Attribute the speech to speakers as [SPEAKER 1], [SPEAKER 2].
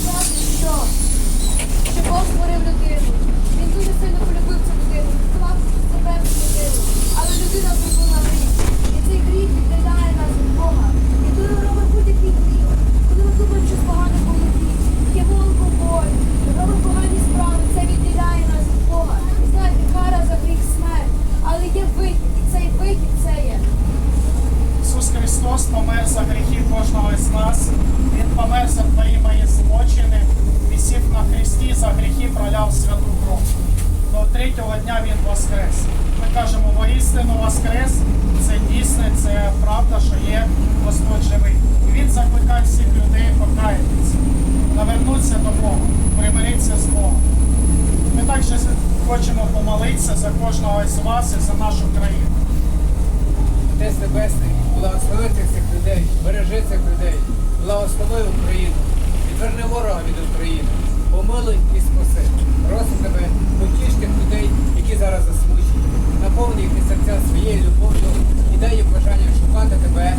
[SPEAKER 1] що, що Бог створив людину. Він дуже сильно полюбив цю людину, він себе людину. Але людина зробила гріх. І цей гріх віддаляє нас від Бога. І коли ми робимо будь-який коли ми думаємо щось погане в голові, п'ємо алкоголь, робимо погані справи, це відділяє нас від Бога. І знаєте, кара за смерть. Але є вихід, і цей вихід це є.
[SPEAKER 2] Ісус Христос помер за гріхи кожного з нас. Він помер третього дня Він воскрес. Ми кажемо, воістину воскрес, це дійсне, це правда, що є Господь живий. І Він закликає всіх людей покаятися, навернутися до Бога, примиритися з Богом. Ми також хочемо помолитися за кожного з вас і за нашу країну.
[SPEAKER 3] Отець Небесний, благослови цих людей, бережи цих людей, благослови Україну, відверни ворога від України, помилуй і спаси. своєю любов'ю і дай бажання шукати тебе.